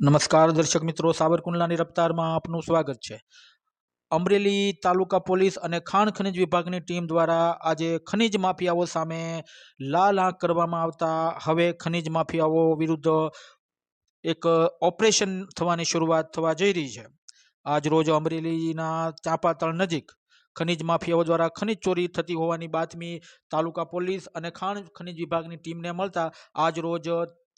નમસ્કાર દર્શક મિત્રો, સાવરકુંડલાની રફતારમાં આપનું સ્વાગત છે. અમરેલી તાલુકા પોલીસ અને ખાણ ખનિજ વિભાગની ટીમ દ્વારા આજે ખનિજ માફિયાઓ સામે લાલ આંખ કરવામાં આવતા, હવે ખનિજ માફિયાઓ વિરુદ્ધ એક ઓપરેશન થવાની શરૂઆત થવા જઈ રહી છે. આજ રોજ અમરેલીના ચાંપાતળ નજીક ખનિજ માફિયાઓ દ્વારા ખનિજ ચોરી થતી હોવાની બાતમી તાલુકા પોલીસ અને ખાણ ખનિજ વિભાગની ટીમને મળતા આજ રોજ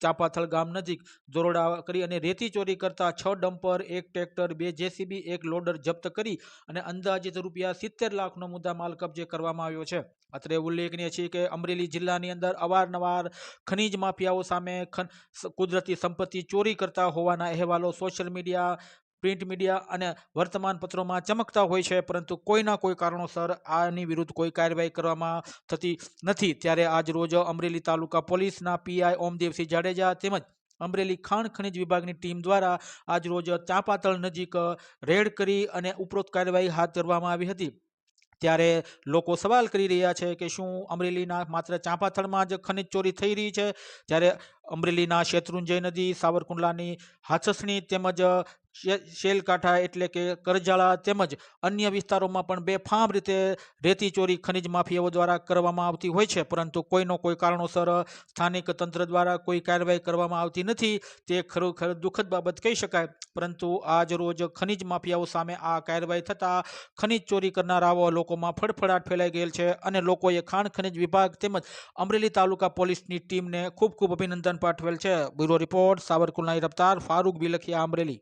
ચાંપાથળ ગામ નજીક દરોડા કરી અને રેતી ચોરી કરતા છ ડમ્પર, એક ટ્રેક્ટર, બે જેસીબી, એક લોડર જપ્ત કરી અને અંદાજિત રૂપિયા સિત્તેર લાખનો મુદ્દા માલ કબજે કરવામાં આવ્યો છે. અત્રે ઉલ્લેખનીય છે કે અમરેલી જિલ્લાની અંદર અવારનવાર ખનીજ માફિયાઓ સામે કુદરતી સંપત્તિ ચોરી કરતા હોવાના અહેવાલો સોશિયલ મીડિયા પ્રિન્ટ મીડિયા અને વર્તમાન પત્રોમાં ચમકતા હોય છે, પરંતુ કોઈના કોઈ કારણોસર આની વિરુદ્ધ કોઈ કાર્યવાહી કરવામાં થતી નથી. ત્યારે આજ રોજ અમરેલી તાલુકા પોલીસના પીઆઈ ઓમદેવસિંહ જાડેજા તેમજ અમરેલી ખાણ ખનિજ વિભાગની ટીમ દ્વારા આજ રોજ ચાંપાતળ નજીક રેડ કરી અને ઉપરોક્ત કાર્યવાહી હાથ ધરવામાં આવી હતી. ત્યારે લોકો સવાલ કરી રહ્યા છે કે શું અમરેલીના માત્ર ચાંપાથળમાં જ ખનિજ ચોરી થઈ રહી છે? જ્યારે અમરેલીના શેત્રુંજય નદી, સાવરકુંડલાની હાથસણી તેમજ શેલકાંઠા એટલે કે કરજાળા તેમજ અન્ય વિસ્તારોમાં પણ બેફામ રીતે રેતી ચોરી ખનિજ માફિયાઓ દ્વારા કરવામાં આવતી હોય છે. પરંતુ કોઈનો કોઈ કારણોસર સ્થાનિક તંત્ર દ્વારા કોઈ કાર્યવાહી કરવામાં આવતી નથી તે ખરેખર દુઃખદ બાબત કહી શકાય. પરંતુ આજ રોજ ખનિજ માફિયાઓ સામે આ કાર્યવાહી થતાં ખનિજ ચોરી કરનારાઓ લોકોમાં ફડફડાટ ફેલાઈ ગયેલ છે અને લોકોએ ખાણ ખનિજ વિભાગ તેમજ અમરેલી તાલુકા પોલીસની ટીમને ખૂબ ખૂબ અભિનંદન પાઠવેલ છે. બ્યુરો રિપોર્ટ સાવરકુલના રફતાર ફારૂક બિલખિયા અમરેલી